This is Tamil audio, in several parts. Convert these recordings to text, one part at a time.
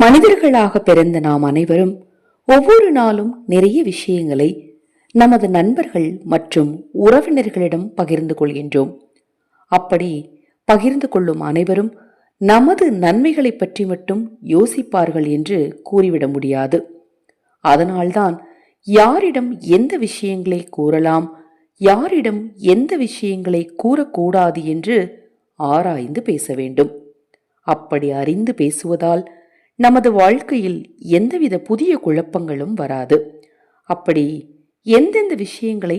மனிதர்களாக பிறந்த நாம் அனைவரும் ஒவ்வொரு நாளும் நிறைய விஷயங்களை நமது நண்பர்கள் மற்றும் உறவினர்களிடம் பகிர்ந்து கொள்கின்றோம். அப்படி பகிர்ந்து கொள்ளும் அனைவரும் நமது நன்மைகளை பற்றி மட்டும் யோசிப்பார்கள் என்று கூறிவிட முடியாது. அதனால்தான் யாரிடம் எந்த விஷயங்களை கூறலாம் யாரிடம் எந்த விஷயங்களை கூறக்கூடாது என்று ஆராய்ந்து பேச வேண்டும். அப்படி அறிந்து பேசுவதால் நமது வாழ்க்கையில் எந்தவித புதிய குழப்பங்களும் வராது. அப்படி எந்தெந்த விஷயங்களை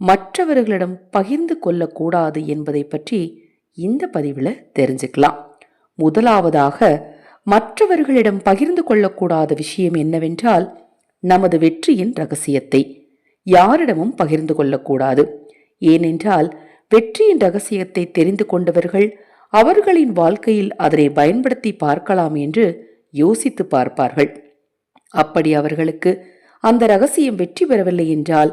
மற்றவர்களிடம் பகிர்ந்து கொள்ளக்கூடாது என்பதை பற்றி இந்த பதிவில் தெரிஞ்சுக்கலாம். முதலாவதாக மற்றவர்களிடம் பகிர்ந்து கொள்ளக்கூடாத விஷயம் என்னவென்றால் நமது வெற்றியின் ரகசியத்தை. யாரிடமும் பகிர்ந்து கொள்ளக்கூடாது. ஏனென்றால் வெற்றியின் ரகசியத்தை தெரிந்து கொண்டவர்கள் அவர்களின் வாழ்க்கையில் அதனை பயன்படுத்தி பார்க்கலாம் என்று யோசித்து பார்ப்பார்கள். அப்படி அவர்களுக்கு அந்த ரகசியம் வெற்றி பெறவில்லை என்றால்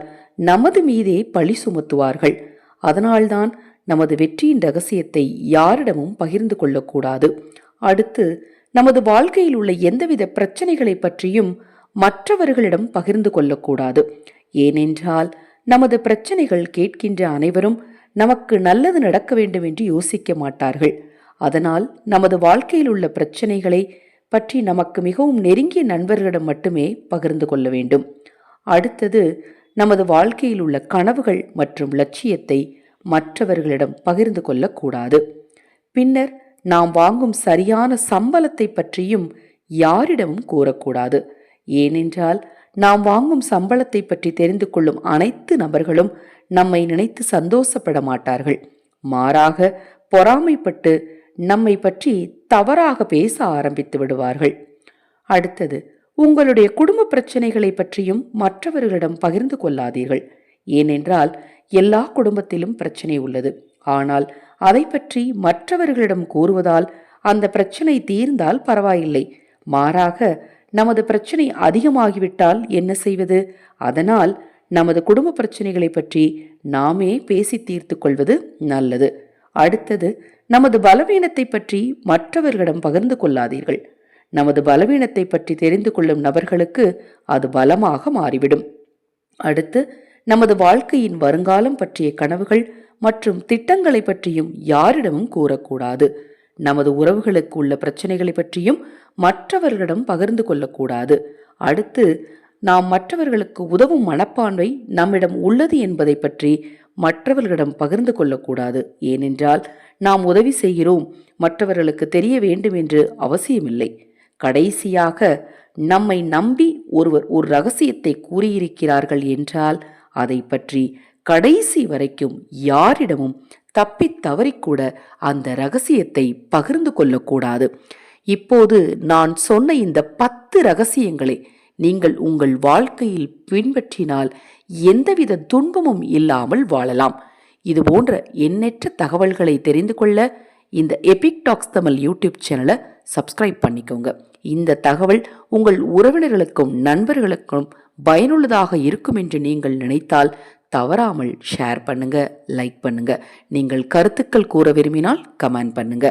நமது மீதே பழி சுமத்துவார்கள். அதனால்தான் நமது வெற்றியின் ரகசியத்தை யாரிடமும் பகிர்ந்து கொள்ளக்கூடாது. அடுத்து நமது வாழ்க்கையில் உள்ள எந்தவித பிரச்சனைகளை பற்றியும் மற்றவர்களிடம் பகிர்ந்து கொள்ளக்கூடாது. ஏனென்றால் நமது பிரச்சனைகள் கேட்கின்ற அனைவரும் நமக்கு நல்லது நடக்க வேண்டும் என்று யோசிக்க மாட்டார்கள். அதனால் நமது வாழ்க்கையில் உள்ள பிரச்சனைகளை பற்றி நமக்கு மிகவும் நெருங்கிய நண்பர்களிடம் மட்டுமே பகிர்ந்து கொள்ள வேண்டும். அடுத்தது நமது வாழ்க்கையில் உள்ள கனவுகள் மற்றும் லட்சியத்தை மற்றவர்களிடம் பகிர்ந்து கொள்ளக்கூடாது. பின்னர் நாம் வாங்கும் சரியான சம்பளத்தை பற்றியும் யாரிடமும் கூறக்கூடாது. ஏனென்றால் நாம் வாங்கும் சம்பளத்தை பற்றி தெரிந்து கொள்ளும் அனைத்து நபர்களும் நம்மை நினைத்து சந்தோஷப்பட மாட்டார்கள். மாறாக பொறாமைப்பட்டு நம்மை பற்றி தவறாக பேச ஆரம்பித்து விடுவார்கள். அடுத்தது உங்களுடைய குடும்ப பிரச்சனைகளை பற்றியும் மற்றவர்களிடம் பகிர்ந்து கொள்ளாதீர்கள். ஏனென்றால் எல்லா குடும்பத்திலும் பிரச்சனை உள்ளது. ஆனால் அதை பற்றி மற்றவர்களிடம் கூறுவதால் அந்த பிரச்சனை தீர்ந்தால் பரவாயில்லை. மாறாக நமது பிரச்சனை அதிகமாகிவிட்டால் என்ன செய்வது? அதனால் நமது குடும்ப பிரச்சனைகளை பற்றி நாமே பேசி தீர்த்து கொள்வது நல்லது. அடுத்தது நமது பலவீனத்தை பற்றி மற்றவர்களிடம் பகிர்ந்து கொள்ளாதீர்கள். நமது பலவீனத்தை பற்றி தெரிந்து கொள்ளும் நபர்களுக்கு அது பலமாக மாறிவிடும். அடுத்து நமது வாழ்க்கையின் வருங்காலம் பற்றிய கனவுகள் மற்றும் திட்டங்களை பற்றியும் யாரிடமும் கூறக்கூடாது. நமது உறவுகளுக்கு உள்ள பிரச்சனைகளை பற்றியும் மற்றவர்களிடம் பகிர்ந்து கொள்ளக்கூடாது. அடுத்து நாம் மற்றவர்களுக்கு உதவும் மனப்பான்மை நம்மிடம் உள்ளது என்பதை பற்றி மற்றவர்களிடம் பகிர்ந்து கொள்ளக்கூடாது. ஏனென்றால் நாம் உதவி செய்கிறோம் மற்றவர்களுக்கு தெரிய வேண்டும் என்று அவசியமில்லை. கடைசியாக நம்மை நம்பி ஒருவர் ஒரு ரகசியத்தை கூறியிருக்கிறார்கள் என்றால் அதை பற்றி கடைசி வரைக்கும் யாரிடமும் தப்பி தவறிக்கூட அந்த ரகசியத்தை பகிர்ந்து கொள்ளக்கூடாது. இப்போது நான் சொன்ன இந்த பத்து ரகசியங்களை நீங்கள் உங்கள் வாழ்க்கையில் பின்பற்றினால் எந்தவித துன்பமும் இல்லாமல் வாழலாம். இது போன்ற எண்ணற்ற தகவல்களை தெரிந்து கொள்ள இந்த எபிக் டாக்ஸ் தமிழ் யூடியூப் சேனலை சப்ஸ்கிரைப் பண்ணிக்கோங்க. இந்த தகவல் உங்கள் உறவினர்களுக்கும் நண்பர்களுக்கும் பயனுள்ளதாக இருக்கும் என்று நீங்கள் நினைத்தால் தவறாமல் ஷேர் பண்ணுங்க லைக் பண்ணுங்க. நீங்கள் கருத்துக்கள் கூற விரும்பினால் கமெண்ட் பண்ணுங்க.